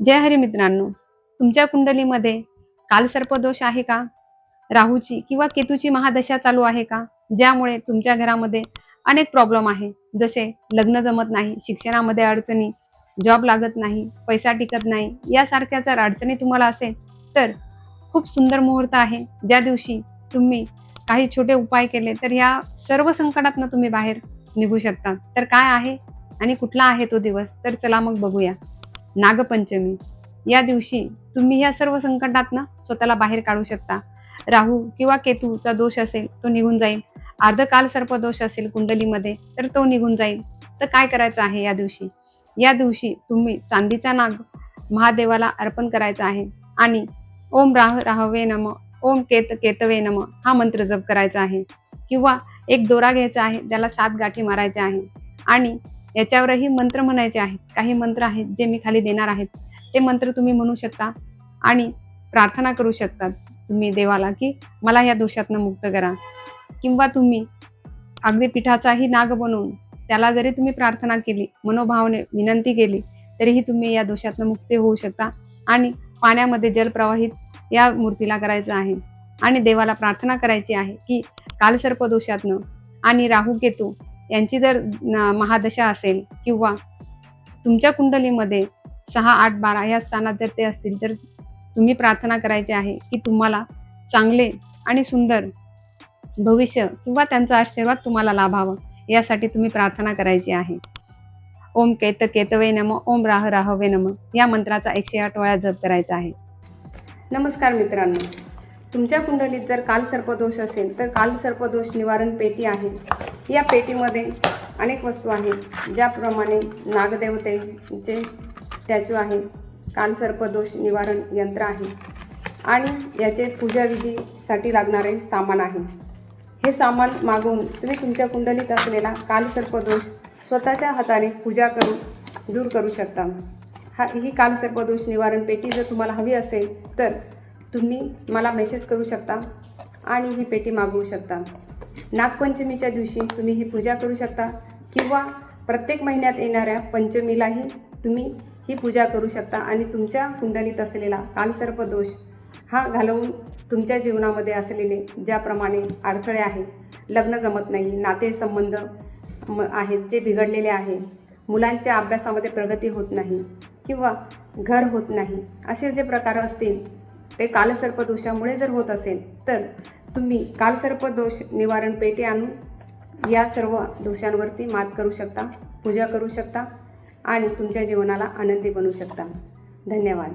जय हरी मित्रांनो. तुमच्या कुंडलीमध्ये कालसर्पदोष आहे का? राहूची किंवा केतूची महादशा चालू आहे का? ज्यामुळे तुमच्या घरामध्ये अनेक प्रॉब्लेम आहे. जसे लग्न जमत नाही शिक्षणामध्ये अडचणी जॉब लागत नाही पैसा टिकत नाही यासारख्या जर अडचणी तुम्हाला असेल तर खूप सुंदर मुहूर्त आहे. ज्या दिवशी तुम्ही काही छोटे उपाय केले तर या सर्व संकटातनं तुम्ही बाहेर निघू शकता. तर काय आहे आणि कुठला आहे तो दिवस? तर चला मग बघूया. नागपंचमी. या दिवशी तुम्ही या सर्व संकटातनं स्वतःला बाहेर काढू शकता. राहू किंवा केतूचा दोष असेल तो निघून जाईल. अर्धकाल सर्पदोष असेल कुंडलीमध्ये तर तो निघून जाईल. तर काय करायचं आहे या दिवशी? या दिवशी तुम्ही चांदीचा नाग महादेवाला अर्पण करायचा आहे. आणि ओम राह राहवे नम ओम केत केतवे नम हा मंत्र जप करायचा आहे. किंवा एक दोरा घ्यायचा आहे त्याला सात गाठी मारायच्या आहे. आणि याच्यावरही मंत्र म्हणायचे आहेत. काही मंत्र आहेत जे मी खाली देणार आहेत. ते मंत्र तुम्ही म्हणू शकता आणि प्रार्थना करू शकता तुम्ही देवाला की मला या दोषातनं मुक्त करा. किंवा तुम्ही अगदी पिठाचाही नाग बनवून त्याला जरी तुम्ही प्रार्थना केली मनोभावने विनंती केली तरीही तुम्ही या दोषातनं मुक्त होऊ शकता आणि पाण्यामध्ये जलप्रवाहित या मूर्तीला करायचं आहे. आणि देवाला प्रार्थना करायची आहे की कालसर्प दोषातनं आणि राहू केतू यांची जर महादशा असेल किंवा तुमच्या कुंडलीमध्ये सहा आठ बारा या स्थानात जर ते असतील तर तुम्ही प्रार्थना करायची आहे की तुम्हाला चांगले आणि सुंदर भविष्य किंवा त्यांचा आशीर्वाद तुम्हाला लाभावा यासाठी तुम्ही प्रार्थना करायची आहे. ओम केत केतवे नम ओम राह राहवे नम या मंत्राचा एकशे आठ वेळा जप करायचा आहे. नमस्कार मित्रांनो. तुमच्या कुंडलीत जर काल सर्पदोष असेल तर काल सर्पदोष निवारण पेटी आहे. या पेटीमध्ये अनेक वस्तू आहेत. ज्याप्रमाणे नागदेवतेचे स्टॅच्यू आहे कालसर्पदोष निवारण यंत्र आहे आणि याचे पूजाविधीसाठी लागणारे सामान आहे. हे सामान मागवून तुम्ही तुमच्या कुंडलीत असलेला कालसर्पदोष स्वतःच्या हाताने पूजा करून दूर करू शकता. हा ही कालसर्पदोष निवारण पेटी जर तुम्हाला हवी असेल तर तुम्ही मला मेसेज करू शकता आणि ही पेटी मागवू शकता. नागपंचमीच्या दिवशी तुम्ही ही पूजा करू शकता किंवा प्रत्येक महिन्यात येणाऱ्या पंचमीलाही तुम्ही ही पूजा करू शकता आणि तुमच्या कुंडलीत असलेला कालसर्पदोष हा घालवून तुमच्या जीवनामध्ये असलेले ज्याप्रमाणे अडथळे आहेत लग्न जमत नाही नातेसंबंध म आहेत जे बिघडलेले आहे मुलांच्या अभ्यासामध्ये प्रगती होत नाही किंवा घर होत नाही असे जे प्रकार असतील ते कालसर्पदोषामुळे जर होत असेल तर तुम्ही कालसर्पदोष निवारण पेटी आणून या सर्व दोषांवरती मात करू शकता पूजा करू शकता आणि तुमच्या जीवनाला आनंदी बनवू शकता. धन्यवाद.